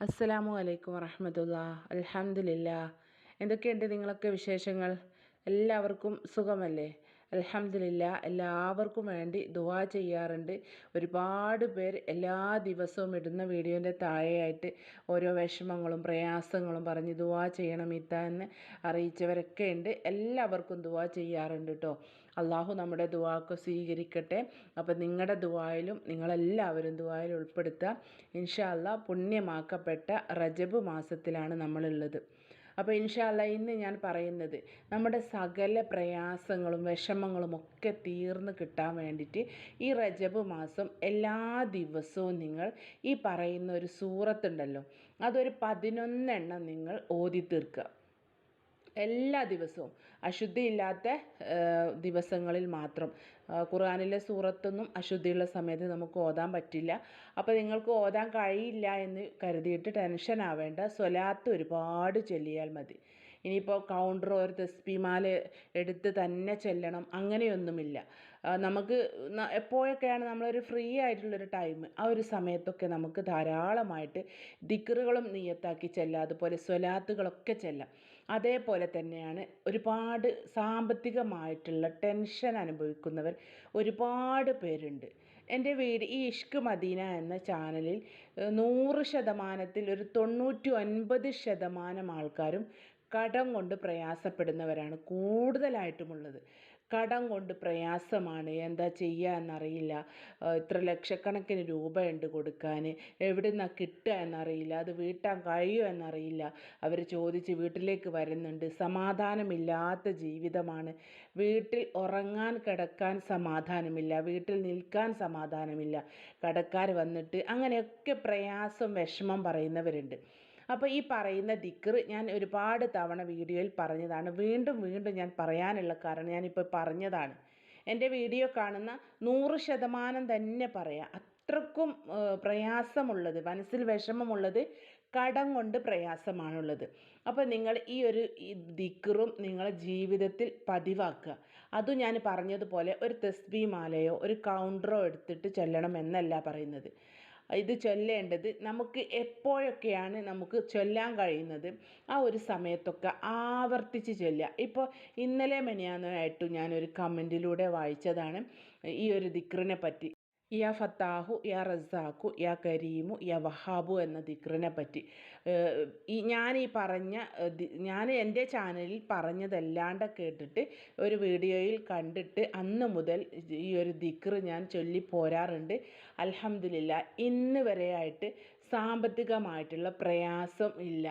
അസ്സലാമു അലൈക്കും വറഹമത്തുള്ള. അലഹമില്ല എന്തൊക്കെയുണ്ട് നിങ്ങളൊക്കെ വിശേഷങ്ങൾ? എല്ലാവർക്കും സുഖമല്ലേ? അലഹമില്ല എല്ലാവർക്കും വേണ്ടി ദുവാ ചെയ്യാറുണ്ട്. ഒരുപാട് പേർ എല്ലാ ദിവസവും ഇടുന്ന വീഡിയോന്റെ താഴെയായിട്ട് ഓരോ വിഷമങ്ങളും പ്രയാസങ്ങളും പറഞ്ഞ് ദുവാ ചെയ്യണം ഇത്താന്ന് അറിയിച്ചവരൊക്കെ ഉണ്ട്. എല്ലാവർക്കും ദുവാ ചെയ്യാറുണ്ട് കേട്ടോ അള്ളാഹു നമ്മുടെ ദുവാക്ക് സ്വീകരിക്കട്ടെ. അപ്പം നിങ്ങളുടെ ദുവായിലും നിങ്ങളെല്ലാവരും ദുവായിൽ ഉൾപ്പെടുത്തുക ഇൻഷാ അല്ലാ പുണ്യമാക്കപ്പെട്ട റജബ് മാസത്തിലാണ് നമ്മളുള്ളത്. അപ്പോൾ ഇൻഷാല്ല ഇന്ന് ഞാൻ പറയുന്നത് നമ്മുടെ സകല പ്രയാസങ്ങളും വിഷമങ്ങളും ഒക്കെ തീർന്നു കിട്ടാൻ വേണ്ടിയിട്ട് ഈ റജബ് മാസം എല്ലാ ദിവസവും നിങ്ങൾ ഈ പറയുന്ന ഒരു സൂറത്തുണ്ടല്ലോ. അതൊരു പതിനൊന്നെണ്ണം നിങ്ങൾ ഓതി തീർക്കുക എല്ലാ ദിവസവും. അശുദ്ധിയില്ലാത്ത ദിവസങ്ങളിൽ മാത്രം. ഖുർആാനിലെ സൂറത്തൊന്നും അശുദ്ധിയുള്ള സമയത്ത് നമുക്ക് ഓതാൻ പറ്റില്ല. അപ്പോൾ നിങ്ങൾക്ക് ഓതാൻ കഴിയില്ല എന്ന് കരുതിയിട്ട് ടെൻഷൻ ആവേണ്ട. സ്വലാത്ത് ഒരുപാട് ചൊല്ലിയാൽ മതി. ഇനിയിപ്പോൾ കൗണ്ടർ ഒരു തെസ്പിമാല എടുത്ത് തന്നെ ചെല്ലണം. അങ്ങനെയൊന്നുമില്ല. നമുക്ക് എപ്പോഴൊക്കെയാണ് നമ്മളൊരു ഫ്രീ ആയിട്ടുള്ളൊരു ടൈം ആ ഒരു സമയത്തൊക്കെ നമുക്ക് ധാരാളമായിട്ട് ദിക്കറുകളും നീയത്താക്കി ചെല്ലാം. അതുപോലെ സ്വലാത്തുകളൊക്കെ ചെല്ലാം. അതേപോലെ തന്നെയാണ് ഒരുപാട് സാമ്പത്തികമായിട്ടുള്ള ടെൻഷൻ അനുഭവിക്കുന്നവർ ഒരുപാട് പേരുണ്ട്. എന്റെ വീട് ഈ ഇഷ്ക് മദീന എന്ന ചാനലിൽ നൂറ് ശതമാനത്തിൽ ഒരു തൊണ്ണൂറ്റി ഒൻപത് ശതമാനം ആൾക്കാരും കടം കൊണ്ട് പ്രയാസപ്പെടുന്നവരാണ് കൂടുതലായിട്ടുമുള്ളത്. കടം കൊണ്ട് പ്രയാസമാണ്. എന്താ ചെയ്യുക എന്നറിയില്ല. ഇത്ര ലക്ഷക്കണക്കിന് രൂപയുണ്ട് കൊടുക്കാൻ എവിടെ നിന്നാണ് കിട്ടുക എന്നറിയില്ല. അത് വീട്ടാൻ കഴിയുമോ എന്നറിയില്ല. അവർ ചോദിച്ച് വീട്ടിലേക്ക് വരുന്നുണ്ട്. സമാധാനമില്ലാത്ത ജീവിതമാണ്. വീട്ടിൽ ഉറങ്ങാൻ കിടക്കാൻ സമാധാനമില്ല. വീട്ടിൽ നിൽക്കാൻ സമാധാനമില്ല. കടക്കാർ വന്നിട്ട് അങ്ങനെയൊക്കെ പ്രയാസം വിഷമം പറയുന്നവരുണ്ട്. അപ്പോൾ ഈ പറയുന്ന ദിക്ർ ഞാൻ ഒരുപാട് തവണ വീഡിയോയിൽ പറഞ്ഞതാണ്. വീണ്ടും വീണ്ടും ഞാൻ പറയാനുള്ള കാരണം ഞാനിപ്പോൾ പറഞ്ഞതാണ്. എന്റെ വീഡിയോ കാണുന്ന നൂറ് ശതമാനം തന്നെ പറയാം. അത്രക്കും പ്രയാസമുള്ളത് മനസ്സിൽ വിഷമമുള്ളത് കടം കൊണ്ട് പ്രയാസമാണുള്ളത്. അപ്പോൾ നിങ്ങൾ ഈ ഒരു ദിക്കറും നിങ്ങളെ ജീവിതത്തിൽ പതിവാക്കുക. അതും ഞാൻ പറഞ്ഞതുപോലെ ഒരു തസ്ബി മാലയോ ഒരു കൗണ്ടറോ എടുത്തിട്ട് ചെല്ലണം എന്നല്ല പറയുന്നത്. ഇത് ചൊല്ലേണ്ടത് നമുക്ക് എപ്പോഴൊക്കെയാണ് നമുക്ക് ചൊല്ലാൻ കഴിയുന്നത്? ആ ഒരു സമയത്തൊക്കെ ആവർത്തിച്ച് ചൊല്ലുക. ഇപ്പോൾ ഇന്നലെ മെനിയാന്നായിട്ടും ഞാനൊരു കമന്റിലൂടെ വായിച്ചതാണ് ഈ ഒരു ദിക്റിനെ പറ്റി യാ ഫത്താഹു യാ റസാഖു യാ കരീമു യാ വഹാബു എന്ന ദിക്റിനെ പറ്റി ഈ ഞാൻ ഈ പറഞ്ഞ ഞാൻ എന്റെ ചാനലിൽ പറഞ്ഞതല്ലാണ്ട് കേട്ടിട്ട് ഒരു വീഡിയോയിൽ കണ്ടിട്ട് അന്ന് മുതൽ ഈ ഒരു ദിക്ർ ഞാൻ ചൊല്ലി പോരാറുണ്ട്. അലഹമില്ല ഇന്ന് വരെയായിട്ട് സാമ്പത്തികമായിട്ടുള്ള പ്രയാസം ഇല്ല.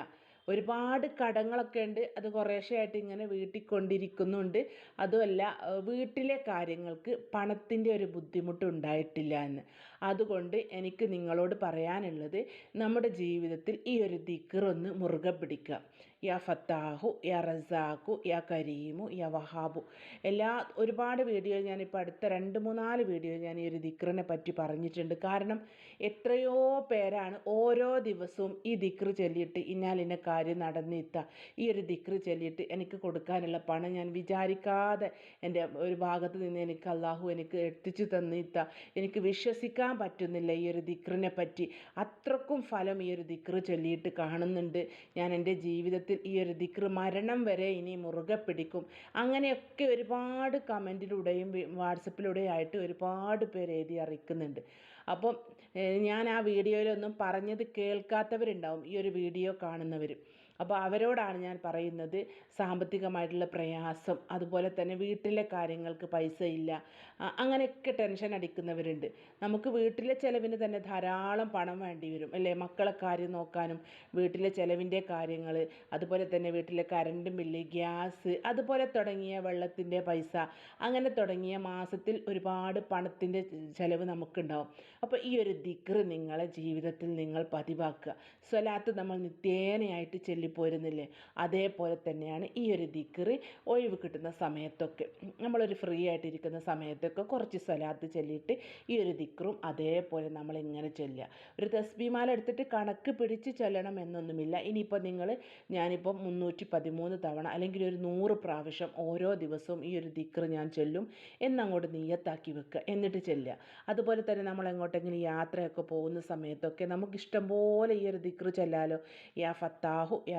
ഒരുപാട് കടങ്ങളൊക്കെ ഉണ്ട്. അത് കുറേശ്ശെയായിട്ട് ഇങ്ങനെ വീട്ടിൽ കൊണ്ടിരിക്കുന്നുണ്ട് അതുമല്ല വീട്ടിലെ കാര്യങ്ങൾക്ക് പണത്തിന്റെ ഒരു ബുദ്ധിമുട്ട് ഉണ്ടായിട്ടില്ല എന്ന്. അതുകൊണ്ട് എനിക്ക് നിങ്ങളോട് പറയാനുള്ളത് നമ്മുടെ ജീവിതത്തിൽ ഈ ഒരു ദിക്കറൊന്ന് മുറുകെ പിടിക്കുക. യാ ഫത്താഹു യാ റസാഖു യാ കരീമു യാ വഹാബു. എല്ലാ ഒരുപാട് വീഡിയോ ഞാനിപ്പോൾ അടുത്ത രണ്ട് മൂന്നാൽ വീഡിയോ ഞാൻ ഈ ഒരു ദിക്റിനെ പറ്റി പറഞ്ഞിട്ടുണ്ട്. കാരണം എത്രയോ പേരാണ് ഓരോ ദിവസവും ഈ ദിക്റ് ചൊല്ലിയിട്ട് ഇന്നാലിന്ന കാര്യം നടന്നിത്ത ഈ ഒരു ദിക്റ് ചൊല്ലിയിട്ട് എനിക്ക് കൊടുക്കാനുള്ള പണം ഞാൻ വിചാരിക്കാതെ എന്റെ ഒരു ഭാഗത്ത് നിന്ന് എനിക്ക് അള്ളാഹു എനിക്ക് എത്തിച്ചു തന്നിത്ത എനിക്ക് വിശ്വസിക്കാൻ പറ്റുന്നില്ല ഈ ഒരു ദിക്റിനെ പറ്റി. അത്രക്കും ഫലം ഈ ഒരു ദിക്റ് ചൊല്ലിയിട്ട് കാണുന്നുണ്ട്. ഞാൻ എന്റെ ജീവിതത്തിൽ ജീവിതത്തിൽ ഈ ഒരു ദിക്ർ മരണം വരെ ഇനി മുറുകെ പിടിക്കും. അങ്ങനെയൊക്കെ ഒരുപാട് കമന്റിലൂടെയും വാട്സപ്പിലൂടെയും ആയിട്ട് ഒരുപാട് പേര് എഴുതി അറിയിക്കുന്നുണ്ട്. അപ്പം ഞാൻ ആ വീഡിയോയിലൊന്നും പറഞ്ഞത് കേൾക്കാത്തവരുണ്ടാവും. ഈ ഒരു വീഡിയോ കാണുന്നവർ അപ്പോൾ അവരോടാണ് ഞാൻ പറയുന്നത് സാമ്പത്തികമായിട്ടുള്ള പ്രയാസം അതുപോലെ തന്നെ വീട്ടിലെ കാര്യങ്ങൾക്ക് പൈസ ഇല്ല അങ്ങനെയൊക്കെ ടെൻഷൻ അടിക്കുന്നവരുണ്ട്. നമുക്ക് വീട്ടിലെ ചിലവിന് തന്നെ ധാരാളം പണം വേണ്ടി വരും അല്ലേ? മക്കളെ കാര്യം നോക്കാനും വീട്ടിലെ ചിലവിന്റെ കാര്യങ്ങൾ അതുപോലെ തന്നെ വീട്ടിലെ കറണ്ട് ബില്ല് ഗ്യാസ് അതുപോലെ തുടങ്ങിയ വെള്ളത്തിന്റെ പൈസ അങ്ങനെ തുടങ്ങിയ മാസത്തിൽ ഒരുപാട് പണത്തിന്റെ ചിലവ് നമുക്കുണ്ടാവും. അപ്പോൾ ഈ ഒരു ദിക്ർ നിങ്ങളെ ജീവിതത്തിൽ നിങ്ങൾ പതിവാക്കുക. സ്വലാത്ത് നമ്മൾ നിത്യേനയായിട്ട് ചെല്ലി ചൊല്ലിപ്പോരുന്നില്ലേ അതേപോലെ തന്നെയാണ് ഈ ഒരു ദിക്കറ് ഒഴിവ് കിട്ടുന്ന സമയത്തൊക്കെ. നമ്മളൊരു ഫ്രീ ആയിട്ടിരിക്കുന്ന സമയത്തൊക്കെ കുറച്ച് സ്വലാത്ത് ചൊല്ലിയിട്ട് ഈ ഒരു ദിക്കറും അതേപോലെ നമ്മൾ ഇങ്ങനെ ചൊല്ലുക. ഒരു തസ്ബിമാല എടുത്തിട്ട് കണക്ക് പിടിച്ച് ചൊല്ലണം എന്നൊന്നുമില്ല. ഇനിയിപ്പോൾ നിങ്ങൾ ഞാനിപ്പോൾ മുന്നൂറ്റി പതിമൂന്ന് തവണ അല്ലെങ്കിൽ ഒരു നൂറ് പ്രാവശ്യം ഓരോ ദിവസവും ഈ ഒരു ദിക്കറ് ഞാൻ ചൊല്ലും എന്നങ്ങോട്ട് നീയത്താക്കി വെക്കുക എന്നിട്ട് ചെല്ലുക. അതുപോലെ തന്നെ നമ്മൾ എങ്ങോട്ടെങ്കിലും യാത്രയൊക്കെ പോകുന്ന സമയത്തൊക്കെ നമുക്ക് ഇഷ്ടംപോലെ ഈ ഒരു ദിക്കറ് ചൊല്ലാലോ. യാ ഫത്താഹു യാ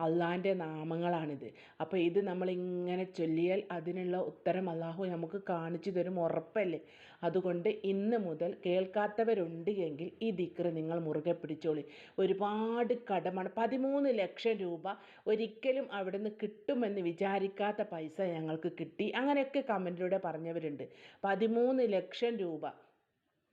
അള്ളാന്റെ നാമങ്ങളാണിത്. അപ്പോൾ ഇത് നമ്മളിങ്ങനെ ചൊല്ലിയാൽ അതിനുള്ള ഉത്തരം അള്ളാഹു നമുക്ക് കാണിച്ചു തരും ഉറപ്പല്ലേ? അതുകൊണ്ട് ഇന്ന് മുതൽ കേൾക്കാത്തവരുണ്ട് എങ്കിൽ ഈ ദിക്റ് നിങ്ങൾ മുറുകെ പിടിച്ചോളി. ഒരുപാട് കടമാണ്. പതിമൂന്ന് ലക്ഷം രൂപ ഒരിക്കലും അവിടെ നിന്ന് കിട്ടുമെന്ന് വിചാരിക്കാത്ത പൈസ ഞങ്ങൾക്ക് കിട്ടി. അങ്ങനെയൊക്കെ കമന്റിലൂടെ പറഞ്ഞവരുണ്ട്. പതിമൂന്ന് ലക്ഷം രൂപ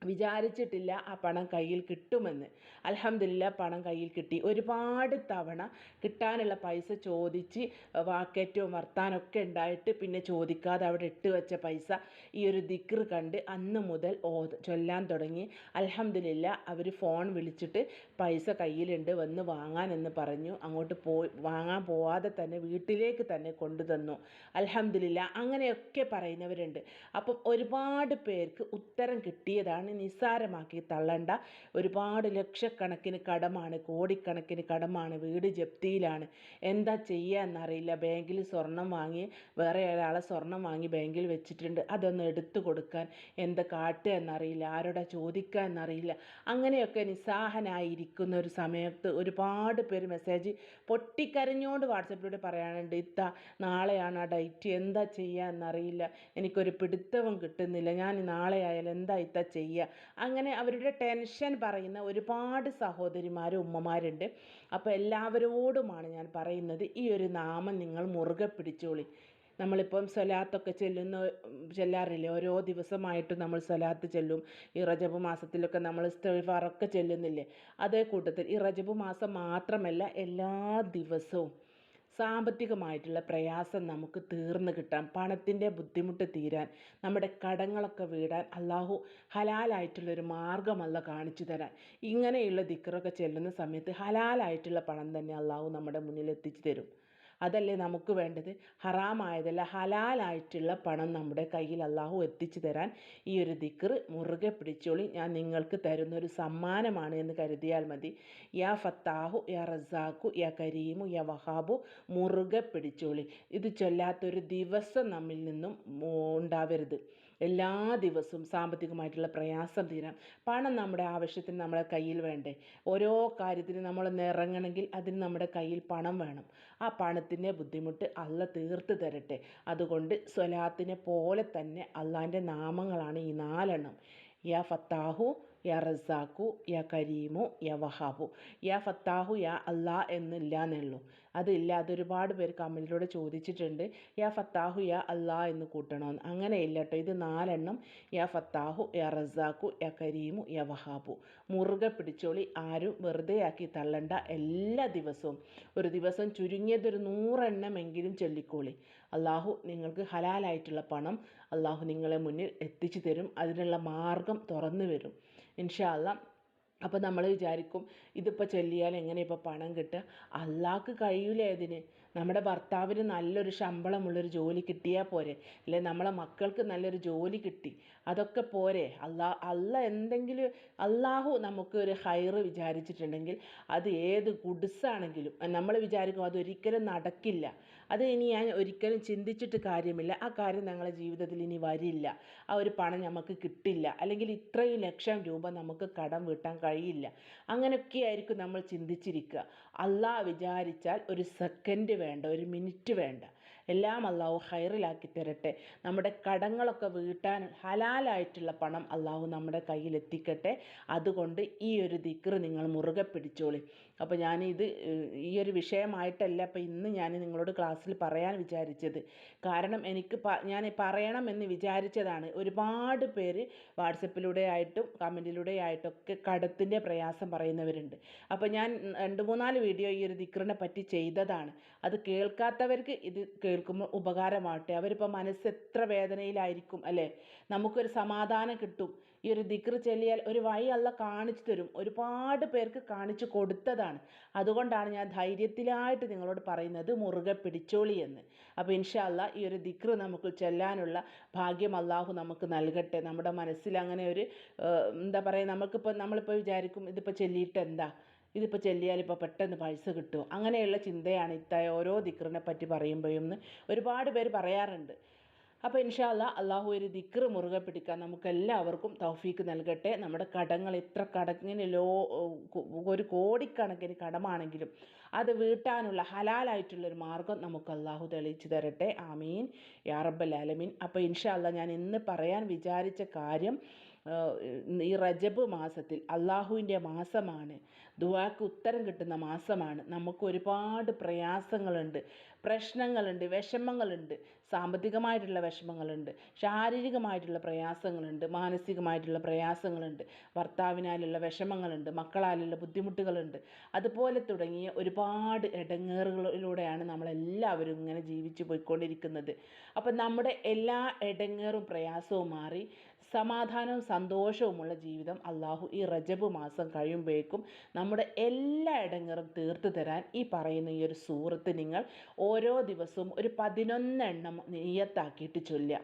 വിചാരിച്ചിട്ടില്ല ആ പണം കയ്യിൽ കിട്ടുമെന്ന്. അൽഹംദുലില്ല പണം കയ്യിൽ കിട്ടി. ഒരുപാട് തവണ കിട്ടാനുള്ള പൈസ ചോദിച്ച് വാക്കേറ്റവും വർത്താനൊക്കെ ഉണ്ടായിട്ട് പിന്നെ ചോദിക്കാതെ അവിടെ ഇട്ട് വെച്ച പൈസ ഈ ഒരു ദിക്ർ കണ്ട് അന്ന് മുതൽ ഓ ചൊല്ലാൻ തുടങ്ങി. അൽഹംദുലില്ല അവർ ഫോൺ വിളിച്ചിട്ട് പൈസ കയ്യിലുണ്ട് വന്ന് വാങ്ങാൻ എന്ന് പറഞ്ഞു. അങ്ങോട്ട് പോയി വാങ്ങാൻ പോവാതെ തന്നെ വീട്ടിലേക്ക് തന്നെ കൊണ്ടുതന്നു അൽഹംദുലില്ല അങ്ങനെയൊക്കെ പറയുന്നവരുണ്ട്. അപ്പം ഒരുപാട് പേർക്ക് ഉത്തരം കിട്ടിയതാണ് നിസ്സാരമാക്കി തള്ളണ്ട. ഒരുപാട് ലക്ഷക്കണക്കിന് കടമാണ് കോടിക്കണക്കിന് കടമാണ് വീട് ജപ്തിയിലാണ്. എന്താ ചെയ്യുക എന്നറിയില്ല. ബാങ്കിൽ സ്വർണം വാങ്ങി വേറെ ഒരാളെ സ്വർണം വാങ്ങി ബാങ്കിൽ വെച്ചിട്ടുണ്ട്. അതൊന്ന് എടുത്തു കൊടുക്കാൻ എന്താ കാട്ടുക എന്നറിയില്ല. ആരോടാ ചോദിക്കുക എന്നറിയില്ല. അങ്ങനെയൊക്കെ നിസ്സാഹനായിരിക്കുന്ന ഒരു സമയത്ത് ഒരുപാട് പേര് മെസ്സേജ് പൊട്ടിക്കരഞ്ഞുകൊണ്ട് വാട്സപ്പിലൂടെ പറയാനുണ്ട് ഇത്ത നാളെയാണ് ആ ഡേറ്റ് എന്താ ചെയ്യുക എന്നറിയില്ല. എനിക്കൊരു പിടുത്തവും കിട്ടുന്നില്ല. ഞാൻ നാളെ ആയാലും എന്താ ഇത്ത ചെയ്യുക അങ്ങനെ അവരുടെ ടെൻഷൻ പറയുന്ന ഒരുപാട് സഹോദരിമാരും ഉമ്മമാരുണ്ട്. അപ്പോൾ എല്ലാവരോടുമാണ് ഞാൻ പറയുന്നത് ഈ ഒരു നാമം നിങ്ങൾ മുറുകെ പിടിച്ചോളി. നമ്മളിപ്പം സ്വലാത്തൊക്കെ ചെല്ലുന്ന ചെല്ലാറില്ലേ? ഓരോ ദിവസമായിട്ട് നമ്മൾ സ്വലാത്ത് ചെല്ലും. ഈ റജബ് മാസത്തിലൊക്കെ നമ്മൾ ഒക്കെ ചെല്ലുന്നില്ലേ? അതേ കൂട്ടത്തിൽ ഈ റജബ് മാസം മാത്രമല്ല എല്ലാ ദിവസവും സാമ്പത്തികമായിട്ടുള്ള പ്രയാസം നമുക്ക് തീർന്നു കിട്ടാൻ പണത്തിന്റെ ബുദ്ധിമുട്ട് തീരാൻ നമ്മുടെ കടങ്ങളൊക്കെ വീടാൻ അള്ളാഹു ഹലാലായിട്ടുള്ളൊരു മാർഗമല്ല കാണിച്ചു തരാൻ. ഇങ്ങനെയുള്ള ദിക്കറൊക്കെ ചെല്ലുന്ന സമയത്ത് ഹലാലായിട്ടുള്ള പണം തന്നെ അള്ളാഹു നമ്മുടെ മുന്നിൽ എത്തിച്ചു തരും. അതല്ലേ നമുക്ക് വേണ്ടത്? ഹറാമായതല്ല ഹലാലായിട്ടുള്ള പണം നമ്മുടെ കയ്യിൽ അള്ളാഹു എത്തിച്ചു തരാൻ ഈ ഒരു ദിക്റ് മുറുകെ പിടിച്ചോളി. ഞാൻ നിങ്ങൾക്ക് തരുന്ന ഒരു സമ്മാനമാണ് എന്ന് കരുതിയാൽ മതി. യാ ഫത്താഹു യാ റസാഖു യാ കരീമു യാ വഹാബു മുറുകെ പിടിച്ചോളി. ഇത് ചൊല്ലാത്തൊരു ദിവസം നമ്മിൽ നിന്നും ഉണ്ടാവരുത്. എല്ലാ ദിവസവും സാമ്പത്തികമായിട്ടുള്ള പ്രയാസം തീരാം. പണം നമ്മുടെ ആവശ്യത്തിന് നമ്മുടെ കയ്യിൽ വേണ്ടേ? ഓരോ കാര്യത്തിന് നമ്മൾ നിറങ്ങണമെങ്കിൽ അതിന് നമ്മുടെ കയ്യിൽ പണം വേണം. ആ പണത്തിന്റെ ബുദ്ധിമുട്ട് അല്ല തീർത്ത് തരട്ടെ. അതുകൊണ്ട് സ്വലാത്തിനെ പോലെ തന്നെ അള്ളാന്റെ നാമങ്ങളാണ് ഈ നാലെണ്ണം. യാ ഫത്താഹു യാ റസാഖു യാ കരീമു യാ വഹാബു യാ ഫത്താഹു യാ അല്ലാ എന്നില്ല എന്നുള്ളൂ അതില്ല അതൊരുപാട് പേര് കമന്റിലൂടെ ചോദിച്ചിട്ടുണ്ട്. യാ ഫത്താഹു യാ അല്ലാ എന്ന് കൂട്ടണമെന്ന് അങ്ങനെ ഇല്ല കേട്ടോ ഇത് നാലെണ്ണം. യാ ഫത്താഹു യാ റസാഖു യാ കരീമു യാ വഹാബു. മുറുകെ പിടിച്ചോളി. ആരും വെറുതെ ആക്കി തള്ളണ്ട. എല്ലാ ദിവസവും. ഒരു ദിവസം ചുരുങ്ങിയതൊരു നൂറെണ്ണമെങ്കിലും ചൊല്ലിക്കോളി. അള്ളാഹു നിങ്ങൾക്ക് ഹലാലായിട്ടുള്ള പണം അള്ളാഹു നിങ്ങളെ മുന്നിൽ എത്തിച്ചു തരും. അതിനുള്ള മാർഗം തുറന്നു വരും. ഇൻഷാ അല്ലാ അപ്പോൾ നമ്മൾ വിചാരിക്കും ഇതിപ്പോൾ ചൊല്ലിയാൽ എങ്ങനെ ഇപ്പോൾ പണം കിട്ടുക? അള്ളാഹ്ക്ക് കഴിയൂലേ അതിന് നമ്മുടെ ഭർത്താവിന് നല്ലൊരു ശമ്പളമുള്ളൊരു ജോലി കിട്ടിയാൽ പോരെ. അല്ലെ നമ്മളെ മക്കൾക്ക് നല്ലൊരു ജോലി കിട്ടി. അതൊക്കെ പോരെ. അല്ലാ അല്ല എന്തെങ്കിലും അള്ളാഹു നമുക്ക് ഒരു ഹൈറ് വിചാരിച്ചിട്ടുണ്ടെങ്കിൽ അത് ഏത് ഗുഡ്സാണെങ്കിലും നമ്മൾ വിചാരിക്കും അതൊരിക്കലും നടക്കില്ല. അത് ഇനി ഞാൻ ഒരിക്കലും ചിന്തിച്ചിട്ട് കാര്യമില്ല. ആ കാര്യം ഞങ്ങളുടെ ജീവിതത്തിൽ ഇനി വരില്ല. ആ ഒരു പണം നമുക്ക് കിട്ടില്ല. അല്ലെങ്കിൽ ഇത്രയും ലക്ഷം രൂപ നമുക്ക് കടം വീട്ടാൻ കഴിയില്ല. അങ്ങനെയൊക്കെ ആയിരിക്കും നമ്മൾ ചിന്തിച്ചിരിക്കുക. അള്ളാഹ് വിചാരിച്ചാൽ ഒരു സെക്കൻഡ് വേണ്ട ഒരു മിനിറ്റ് വേണ്ട. എല്ലാം അള്ളാഹു ഹൈറിലാക്കി തരട്ടെ. നമ്മുടെ കടങ്ങളൊക്കെ വീട്ടാൻ ഹലാലായിട്ടുള്ള പണം അള്ളാഹു നമ്മുടെ കയ്യിൽ എത്തിക്കട്ടെ അതുകൊണ്ട് ഈ ഒരു ദിക്ർ നിങ്ങൾ മുറുകെ പിടിച്ചോളി. അപ്പോൾ ഞാനിത് ഈ ഒരു വിഷയമായിട്ടല്ല അപ്പോൾ ഇന്ന് ഞാൻ നിങ്ങളോട് ക്ലാസ്സിൽ പറയാൻ വിചാരിച്ചത്. കാരണം എനിക്ക് ഞാൻ പറയണമെന്ന് വിചാരിച്ചതാണ്. ഒരുപാട് പേര് വാട്സപ്പിലൂടെ ആയിട്ടും കമന്റിലൂടെ ആയിട്ടൊക്കെ കടത്തിന്റെ പ്രയാസം പറയുന്നവരുണ്ട്. അപ്പോൾ ഞാൻ രണ്ട് മൂന്നാൽ വീഡിയോ ഈ ഒരു ദിക്റിനെ പറ്റി ചെയ്തതാണ്. അത് കേൾക്കാത്തവർക്ക് ഇത് കേൾക്കുമ്പോൾ ഉപകാരമാവട്ടെ. അവരിപ്പോൾ മനസ്സ് എത്ര വേദനയിലായിരിക്കും അല്ലേ? നമുക്കൊരു സമാധാനം കിട്ടും. ഈ ഒരു ദിക്ർ ചൊല്ലിയാൽ ഒരു വഴി അല്ല കാണിച്ചു തരും. ഒരുപാട് പേർക്ക് കാണിച്ചു കൊടുത്തതാണ്. അതുകൊണ്ടാണ് ഞാൻ ധൈര്യത്തിലായിട്ട് നിങ്ങളോട് പറയുന്നത് മുറുകെ പിടിച്ചോളി എന്ന്. അപ്പോൾ ഇൻഷാല്ല ഈ ഒരു ദിക്ർ നമുക്ക് ചെല്ലാനുള്ള ഭാഗ്യം അള്ളാഹു നമുക്ക് നൽകട്ടെ. നമ്മുടെ മനസ്സിൽ അങ്ങനെ ഒരു എന്താ പറയുക നമുക്കിപ്പോൾ നമ്മളിപ്പോൾ വിചാരിക്കും ഇതിപ്പോൾ ചെല്ലിയിട്ട് എന്താ? ഇതിപ്പോൾ ചെല്ലിയാൽ ഇപ്പോൾ പെട്ടെന്ന് പൈസ കിട്ടുമോ അങ്ങനെയുള്ള ചിന്തയാണ് ഇത്തായ ഓരോ ദിക്റിനെ പറ്റി പറയുമ്പോഴും ഒരുപാട് പേര് പറയാറുണ്ട്. അപ്പോൾ ഇൻഷാല്ല അള്ളാഹു ഒരു ദിക്ർ മുറുകെ പിടിക്കാൻ നമുക്കെല്ലാവർക്കും തൗഫീക്ക് നൽകട്ടെ. നമ്മുടെ കടങ്ങൾ എത്ര കടങ്ങിന് ലോ ഒരു കോടിക്കണക്കിന് കടമാണെങ്കിലും അത് വീട്ടാനുള്ള ഹലാലായിട്ടുള്ളൊരു മാർഗം നമുക്ക് അള്ളാഹു തെളിയിച്ചു തരട്ടെ. ആമീൻ. യാ റബ്ബൽ ആലമീൻ. അപ്പോൾ ഇൻഷാല്ല ഞാൻ ഇന്ന് പറയാൻ വിചാരിച്ച കാര്യം ഈ റജബ് മാസത്തിൽ അള്ളാഹുവിന്റെ മാസമാണ്. ദുവാക്ക് ഉത്തരം കിട്ടുന്ന മാസമാണ്. നമുക്ക് ഒരുപാട് പ്രയാസങ്ങളുണ്ട് പ്രശ്നങ്ങളുണ്ട് വിഷമങ്ങളുണ്ട് സാമ്പത്തികമായിട്ടുള്ള വിഷമങ്ങളുണ്ട് ശാരീരികമായിട്ടുള്ള പ്രയാസങ്ങളുണ്ട് മാനസികമായിട്ടുള്ള പ്രയാസങ്ങളുണ്ട് ഭർത്താവിനാലുള്ള വിഷമങ്ങളുണ്ട് മക്കളാലുള്ള ബുദ്ധിമുട്ടുകളുണ്ട്. അതുപോലെ തുടങ്ങിയ ഒരുപാട് ഇടങ്ങേറുകളിലൂടെയാണ് നമ്മളെല്ലാവരും ഇങ്ങനെ ജീവിച്ചു പോയിക്കൊണ്ടിരിക്കുന്നത്. അപ്പം നമ്മുടെ എല്ലാ ഇടങ്ങേറും പ്രയാസവും മാറി സമാധാനവും സന്തോഷവുമുള്ള ജീവിതം അള്ളാഹു ഈ റജബ് മാസം കഴിയുമ്പോഴേക്കും നമ്മുടെ എല്ലാ ഇടങ്ങറും തീർത്തു തരാൻ ഈ പറയുന്ന ഈ ഒരു സൂറത്ത് നിങ്ങൾ ഓരോ ദിവസവും ഒരു പതിനൊന്നെണ്ണം നെയ്യത്താക്കിയിട്ട് ചൊല്ലുക.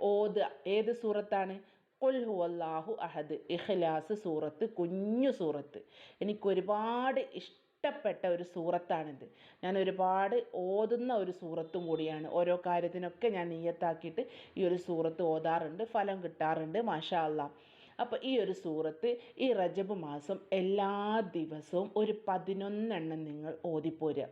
ഓത് ഏത് സൂറത്താണ്? കൊൽഹു അള്ളാഹു അഹദ് ഇഖ്ലാസ് സൂറത്ത് കുഞ്ഞു സൂറത്ത്. എനിക്കൊരുപാട് ഇഷ്ടം ഇഷ്ടപ്പെട്ട ഒരു സൂറത്താണിത്. ഞാൻ ഒരുപാട് ഓതുന്ന ഒരു സൂറത്തും കൂടിയാണ്. ഓരോ കാര്യത്തിനൊക്കെ ഞാൻ നീയത്താക്കിയിട്ട് ഈ ഒരു സൂറത്ത് ഓതാറുണ്ട് ഫലം കിട്ടാറുണ്ട് മാഷാ അള്ളാ അപ്പോൾ ഈ ഒരു സൂറത്ത് ഈ റജബ് മാസം എല്ലാ ദിവസവും ഒരു പതിനൊന്നെണ്ണം നിങ്ങൾ ഓതിപ്പോരുക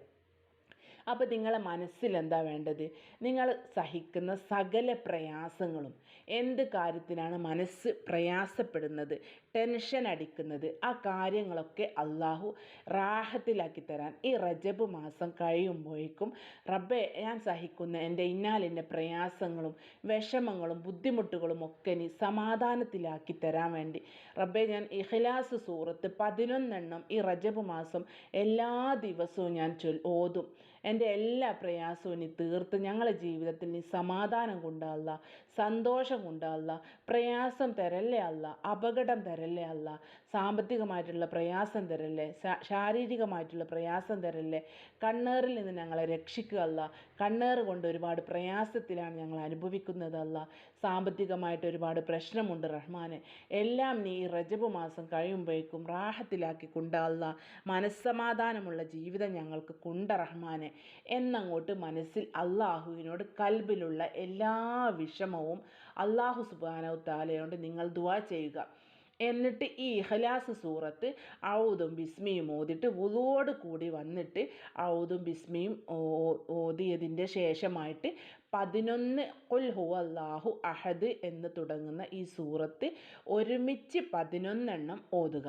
അപ്പോൾ നിങ്ങളെ മനസ്സിൽ എന്താ വേണ്ടത്? നിങ്ങൾ സഹിക്കുന്ന സകല പ്രയാസങ്ങളും എന്ത് കാര്യത്തിനാണ് മനസ്സ് പ്രയാസപ്പെടുന്നത് ടെൻഷൻ അടിക്കുന്നത് ആ കാര്യങ്ങളൊക്കെ അള്ളാഹു റാഹത്തിലാക്കി തരാൻ ഈ റജബ് മാസം കഴിയുമ്പോഴേക്കും റബ്ബെ ഞാൻ സഹിക്കുന്ന എന്റെ ഇന്നാലിന്റെ പ്രയാസങ്ങളും വിഷമങ്ങളും ബുദ്ധിമുട്ടുകളും ഒക്കെ നീ സമാധാനത്തിലാക്കി തരാൻ വേണ്ടി. റബ്ബെ ഞാൻ ഇഖ്ലാസ് സൂറത്ത് പതിനൊന്നെണ്ണം ഈ റജബ് മാസം എല്ലാ ദിവസവും ഞാൻ ചൊൽ ഓതും. എന്റെ എല്ലാ പ്രയാസവും നീ തീർത്ത് ഞങ്ങളുടെ ജീവിതത്തിൽ നീ സമാധാനം കൊണ്ടല്ല സന്തോഷം കൊണ്ടല്ല പ്രയാസം തരല്ലേ അല്ല അപകടം തരല്ലേ അല്ല സാമ്പത്തികമായിട്ടുള്ള പ്രയാസം തരല്ലേ ശാരീരികമായിട്ടുള്ള പ്രയാസം തരല്ലേ കണ്ണേറിൽ നിന്ന് ഞങ്ങളെ രക്ഷിക്കുക അല്ല കണ്ണേറ് കൊണ്ട് ഒരുപാട് പ്രയാസത്തിലാണ് ഞങ്ങൾ അനുഭവിക്കുന്നത് അല്ല സാമ്പത്തികമായിട്ട് ഒരുപാട് പ്രശ്നമുണ്ട് റഹ്മാനെ. എല്ലാം നീ റജബ് മാസം കഴിയുമ്പോഴേക്കും റാഹത്തിലാക്കി കൊണ്ടല്ല മനസ്സമാധാനമുള്ള ജീവിതം ഞങ്ങൾക്ക് കൊണ്ട റഹ്മാനെ. എന്നങ്ങോട്ട് മനസ്സിൽ അള്ളാഹുവിനോട് കൽബിലുള്ള എല്ലാ വിഷമവും അള്ളാഹു സുബാനവ് താലയോണ്ട് നിങ്ങൾ ദുവാ ചെയ്യുക. എന്നിട്ട് ഈ ഇഹ്ലാസ് സൂറത്ത് ഔതും ബിസ്മിയും ഓതിട്ട് വുളുവോട് കൂടി വന്നിട്ട് ഔതും ബിസ്മിയും ഓതിയതിന്റെ ശേഷമായിട്ട് പതിനൊന്ന് കുൽ ഹു അള്ളാഹു അഹദ് എന്ന് തുടങ്ങുന്ന ഈ സൂറത്ത് ഒരുമിച്ച് പതിനൊന്നെണ്ണം ഓതുക.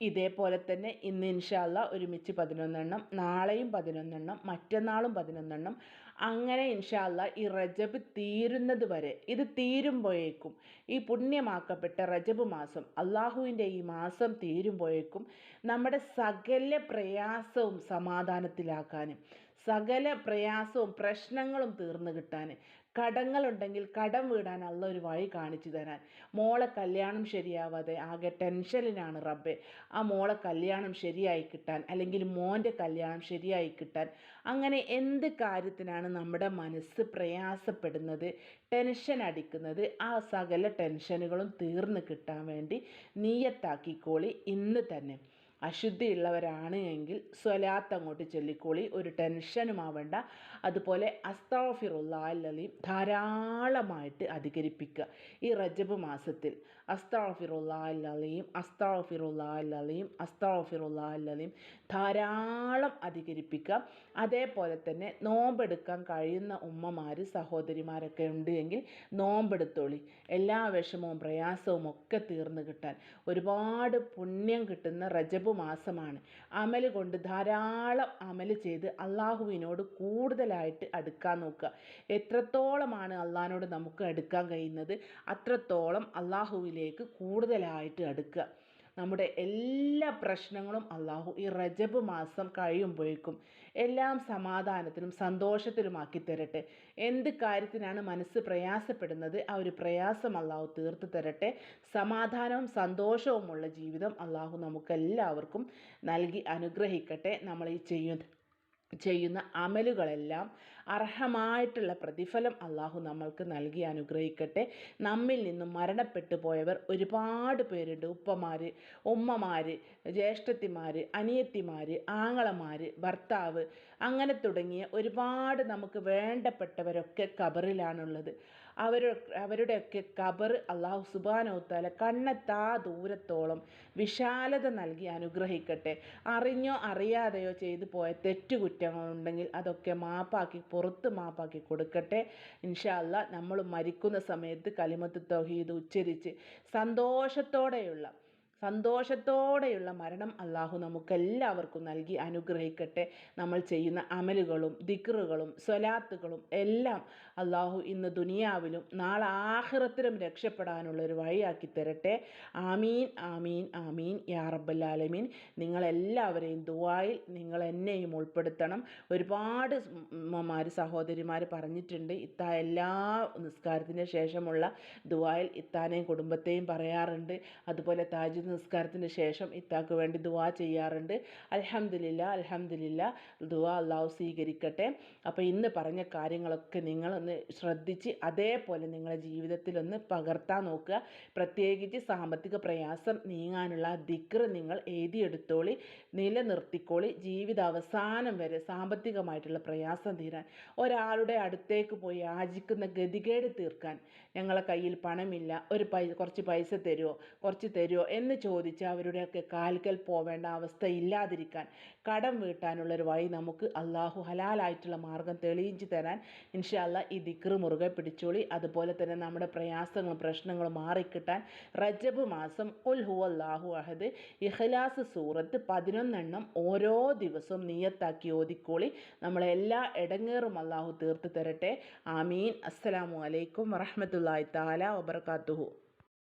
ഇതേപോലെ തന്നെ ഇന്ന് ഇൻഷാല്ല ഒരുമിച്ച് പതിനൊന്നെണ്ണം നാളെയും പതിനൊന്നെണ്ണം മറ്റന്നാളും പതിനൊന്നെണ്ണം അങ്ങനെ ഇൻഷാല്ല ഈ റജബ് തീരുന്നത് വരെ. ഇത് തീരുമ്പോഴേക്കും ഈ പുണ്യമാക്കപ്പെട്ട റജബ് മാസം അള്ളാഹുവിന്റെ ഈ മാസം തീരുമ്പോഴേക്കും നമ്മുടെ സകല പ്രയാസവും സമാധാനത്തിലാക്കാനും സകല പ്രയാസവും പ്രശ്നങ്ങളും തീർന്നു കിട്ടാൻ കടങ്ങളുണ്ടെങ്കിൽ കടം വീടാൻ അള്ള ഒരു വഴി കാണിച്ചു തരാൻ. മോളെ കല്യാണം ശരിയാവാതെ ആകെ ടെൻഷനിലാണ് റബ്ബെ. ആ മോളെ കല്യാണം ശരിയായി കിട്ടാൻ അല്ലെങ്കിൽ മോന്റെ കല്യാണം ശരിയായി കിട്ടാൻ അങ്ങനെ എന്ത് കാര്യത്തിനാണ് നമ്മുടെ മനസ്സ് പ്രയാസപ്പെടുന്നത് ടെൻഷൻ അടിക്കുന്നത്? ആ സകല ടെൻഷനുകളും തീർന്നു കിട്ടാൻ വേണ്ടി നീയത്താക്കിക്കോളി ഇന്ന് തന്നെ. അശുദ്ധിയുള്ളവരാണ് എങ്കിൽ സ്വലാത്ത് അങ്ങോട്ട് ചൊല്ലിക്കോളി. ഒരു ടെൻഷനും ആവേണ്ട അതുപോലെ അസ്താഫിറുല്ലാലീം ധാരാളമായിട്ട് അധികരിപ്പിക്കുക. ഈ റജബ് മാസത്തിൽ അസ്താഫിറുല്ലാലീം അസ്താഫിറുല്ലാലീം അസ്താഫിറുല്ലാലീം ധാരാളം അധികരിപ്പിക്കുക. അതേപോലെ തന്നെ നോമ്പെടുക്കാൻ കഴിയുന്ന ഉമ്മമാർ സഹോദരിമാരൊക്കെ ഉണ്ട് എങ്കിൽ നോമ്പെടുത്തോളി. എല്ലാ വിഷമവും പ്രയാസവും ഒക്കെ തീർന്നു കിട്ടാൻ. ഒരുപാട് പുണ്യം കിട്ടുന്ന റജബ് റജബ് മാസമാണ് അമൽ കൊണ്ട് ധാരാളം അമൽ ചെയ്ത് അള്ളാഹുവിനോട് കൂടുതലായിട്ട് അടുക്കാൻ നോക്കുക. എത്രത്തോളമാണ് അള്ളാഹിനോട് നമുക്ക് അടുക്കാൻ കഴിയുന്നത്? അത്രത്തോളം അള്ളാഹുവിലേക്ക് കൂടുതലായിട്ട് അടുക്കുക. നമ്മുടെ എല്ലാ പ്രശ്നങ്ങളും അള്ളാഹു ഈ റജബ് മാസം കഴിയുമ്പോഴേക്കും എല്ലാം സമാധാനത്തിലും സന്തോഷത്തിലുമാക്കി തരട്ടെ. എന്ത് കാര്യത്തിനാണ് മനസ്സ് പ്രയാസപ്പെടുന്നത്? ആ ഒരു പ്രയാസം അള്ളാഹു തീർത്ത് തരട്ടെ. സമാധാനവും സന്തോഷവുമുള്ള ജീവിതം അള്ളാഹു നമുക്കെല്ലാവർക്കും നൽകി അനുഗ്രഹിക്കട്ടെ. നമ്മൾ ഈ ചെയ്യുന്ന ചെയ്യുന്ന അമലുകളെല്ലാം അർഹമായിട്ടുള്ള പ്രതിഫലം അള്ളാഹു നമ്മൾക്ക് നൽകി അനുഗ്രഹിക്കട്ടെ. നമ്മിൽ നിന്നും മരണപ്പെട്ടു പോയവർ ഒരുപാട് പേരുണ്ട്. ഉപ്പമാർ ഉമ്മമാർ ജ്യേഷ്ഠത്തിമാർ അനിയത്തിമാർ ആങ്ങളമാർ ഭർത്താവ് അങ്ങനെ തുടങ്ങിയ ഒരുപാട് നമുക്ക് വേണ്ടപ്പെട്ടവരൊക്കെ കബറിലാണുള്ളത് അവർ അവരുടെയൊക്കെ കബർ അള്ളാഹു സുബാനോത്താല കണ്ണെത്താ ദൂരത്തോളം വിശാലത നൽകി അനുഗ്രഹിക്കട്ടെ. അറിഞ്ഞോ അറിയാതെയോ ചെയ്തു പോയ തെറ്റുകുറ്റങ്ങളുണ്ടെങ്കിൽ അതൊക്കെ മാപ്പാക്കി പുറത്ത് മാപ്പാക്കി കൊടുക്കട്ടെ. ഇൻഷാല്ല നമ്മൾ മരിക്കുന്ന സമയത്ത് കലിമത്ത് തൗഹീദ് ഉച്ചരിച്ച് സന്തോഷത്തോടെയുള്ള സന്തോഷത്തോടെയുള്ള മരണം അള്ളാഹു നമുക്കെല്ലാവർക്കും നൽകി അനുഗ്രഹിക്കട്ടെ. നമ്മൾ ചെയ്യുന്ന അമലുകളും ദിക്റുകളും സ്വലാത്തുകളും എല്ലാം അള്ളാഹു ഇന്ന് ദുനിയാവിലും നാളെ ആഹ്റത്തിലും രക്ഷപ്പെടാനുള്ള ഒരു വഴിയാക്കി തരട്ടെ. ആമീൻ ആമീൻ ആമീൻ. യാ റബ്ബല്ലാലമീൻ നിങ്ങളെല്ലാവരെയും ദുവായിൽ നിങ്ങൾ എന്നെയും ഉൾപ്പെടുത്തണം. ഒരുപാട് ഉമ്മമാർ സഹോദരിമാർ പറഞ്ഞിട്ടുണ്ട് ഇത്ത എല്ലാ നിസ്കാരത്തിന് ശേഷമുള്ള ദുവായിൽ ഇത്താനെയും കുടുംബത്തെയും പറയാറുണ്ട്. അതുപോലെ താജ് നിസ്കാരത്തിന് ശേഷം ഇത്താക്ക് വേണ്ടി ദുവാ ചെയ്യാറുണ്ട്. അലഹമ്മദില്ല അലഹമ്മദില്ല ദുവാ അള്ളാഹു സ്വീകരിക്കട്ടെ. അപ്പോൾ ഇന്ന് പറഞ്ഞ കാര്യങ്ങളൊക്കെ നിങ്ങളൊന്ന് ശ്രദ്ധിച്ച് അതേപോലെ നിങ്ങളുടെ ജീവിതത്തിലൊന്ന് പകർത്താൻ നോക്കുക. പ്രത്യേകിച്ച് സാമ്പത്തിക പ്രയാസം നീങ്ങാനുള്ള ദിക്ർ നിങ്ങൾ എഴുതിയെടുത്തോളി നിലനിർത്തിക്കോളി. ജീവിത അവസാനം വരെ സാമ്പത്തികമായിട്ടുള്ള പ്രയാസം തീരാൻ ഒരാളുടെ അടുത്തേക്ക് പോയി യാചിക്കുന്ന ഗതികേട് തീർക്കാൻ ഞങ്ങളെ കയ്യിൽ പണമില്ല. ഒരു പൈ കുറച്ച് പൈസ തരുമോ കുറച്ച് തരുമോ എന്ന് ചോദിച്ച് അവരുടെയൊക്കെ കാൽക്കൽ പോവേണ്ട അവസ്ഥ ഇല്ലാതിരിക്കാൻ കടം വീട്ടാനുള്ളൊരു വഴി നമുക്ക് അള്ളാഹു ഹലാലായിട്ടുള്ള മാർഗം തെളിയിച്ചു തരാൻ ഇൻഷാല്ല ഈ ദിക്റ് മുറുകെ പിടിച്ചോളി. അതുപോലെ തന്നെ നമ്മുടെ പ്രയാസങ്ങളും പ്രശ്നങ്ങളും മാറിക്കിട്ടാൻ റജബ് മാസം ഉൽ ഹു അള്ളാഹു അഹദ് ഇഖ്ലാസ് സൂറത്ത് പതിനൊന്നെണ്ണം ഓരോ ദിവസവും നിയത്താക്കി ഓതിക്കോളി. നമ്മളെല്ലാ ഇടങ്ങേറും അള്ളാഹു തീർത്ത് തരട്ടെ. ആമീൻ. അസ്സലാമു അലൈക്കും വറഹമത്തല്ലാ താല വബർക്കാത്തുഹു